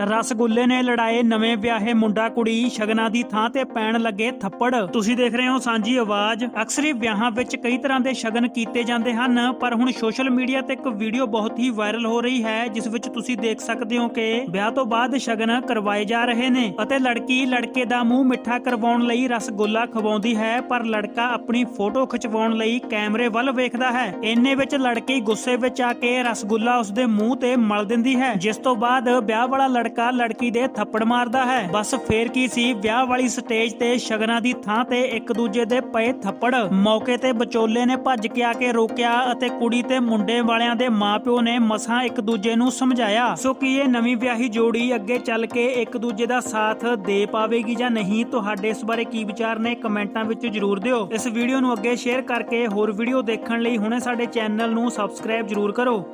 ਰਸਗੁੱਲੇ ਨੇ ਲੜਾਏ ਨਵੇਂ ਵਿਆਹੇ ਮੁੰਡਾ ਕੁੜੀ ਸ਼ਗਨਾਂ ਦੀ ਥਾਂ ਤੇ ਪੈਣ ਲੱਗੇ ਥੱਪੜ। ਤੁਸੀਂ ਦੇਖ ਰਹੇ ਹੋ ਸਾਂਝੀ ਆਵਾਜ਼। ਅਕਸਰ ਹੀ ਵਿਆਹਾਂ ਵਿੱਚ ਕਈ ਤਰ੍ਹਾਂ ਦੇ ਸ਼ਗਨ ਕੀਤੇ ਜਾਂਦੇ ਹਨ, ਪਰ ਹੁਣ ਸੋਸ਼ਲ ਮੀਡੀਆ ਤੇ ਇੱਕ ਵੀਡੀਓ ਬਹੁਤ ਹੀ ਵਾਇਰਲ ਹੋ ਰਹੀ ਹੈ, ਜਿਸ ਵਿੱਚ ਤੁਸੀਂ ਦੇਖ ਸਕਦੇ ਹੋ ਕਿ ਵਿਆਹ ਤੋਂ ਬਾਅਦ ਸ਼ਗਨ ਕਰਵਾਏ ਜਾ ਰਹੇ ਨੇ ਅਤੇ ਲੜਕੀ ਲੜਕੇ ਦਾ ਮੂੰਹ ਮਿੱਠਾ ਕਰਵਾਉਣ ਲਈ ਰਸਗੁੱਲਾ ਖਵਾਉਂਦੀ ਹੈ, ਪਰ ਲੜਕਾ ਆਪਣੀ ਫੋਟੋ ਖਿਚਵਾਉਣ ਲਈ ਕੈਮਰੇ ਵੱਲ ਵੇਖਦਾ ਹੈ। ਇੰਨੇ ਵਿੱਚ ਲੜਕੀ ਗੁੱਸੇ ਵਿੱਚ ਆ ਕੇ ਰਸਗੁੱਲਾ ਉਸਦੇ ਮੂੰਹ ਤੇ ਮਲ ਦਿੰਦੀ ਹੈ, ਜਿਸ ਤੋਂ ਬਾਅਦ ਵਿਆਹ ਵਾਲਾ ਲੜਕਾ ਲੜਕੀ ਦੇ ਥੱਪੜ ਮਾਰਦਾ ਹੈ। ਬਸ ਫੇਰ ਕੀ ਸੀ? ਵਿਆਹ ਵਾਲੀ ਸਟੇਜ ਤੇ ਸ਼ਗਨਾਂ ਦੀ ਥਾਂ ਤੇ ਇੱਕ ਦੂਜੇ ਦੇ ਪਏ ਥੱਪੜ। ਮੌਕੇ ਤੇ ਵਿਚੋਲੇ ਨੇ ਭੱਜ ਕੇ ਆ ਕੇ ਰੋਕਿਆ ਅਤੇ ਕੁੜੀ ਤੇ ਮੁੰਡੇ ਵਾਲਿਆਂ ਦੇ ਮਾਪਿਓ ਨੇ ਮਸਾਂ ਇੱਕ ਦੂਜੇ ਨੂੰ ਸਮਝਾਇਆ, ਸੋ ਕੀ ਇਹ ਨਵੀਂ ਵਿਆਹੀ ਜੋੜੀ ਅੱਗੇ ਚੱਲ ਕੇ ਇੱਕ ਦੂਜੇ ਦਾ ਸਾਥ ਦੇ ਪਾਵੇਗੀ ਜਾਂ ਨਹੀਂ? ਤੁਹਾਡੇ ਇਸ ਬਾਰੇ ਕੀ ਵਿਚਾਰ ਨੇ? ਕਮੈਂਟਾਂ ਵਿੱਚ ਜਰੂਰ ਦਿਓ। ਇਸ ਵੀਡੀਓ ਨੂੰ ਅੱਗੇ ਸ਼ੇਅਰ ਕਰਕੇ ਹੋਰ ਵੀਡੀਓ ਦੇਖਣ ਲਈ ਹੁਣੇ ਸਾਡੇ ਚੈਨਲ ਨੂੰ ਸਬਸਕ੍ਰਾਈਬ ਜਰੂਰ ਕਰੋ।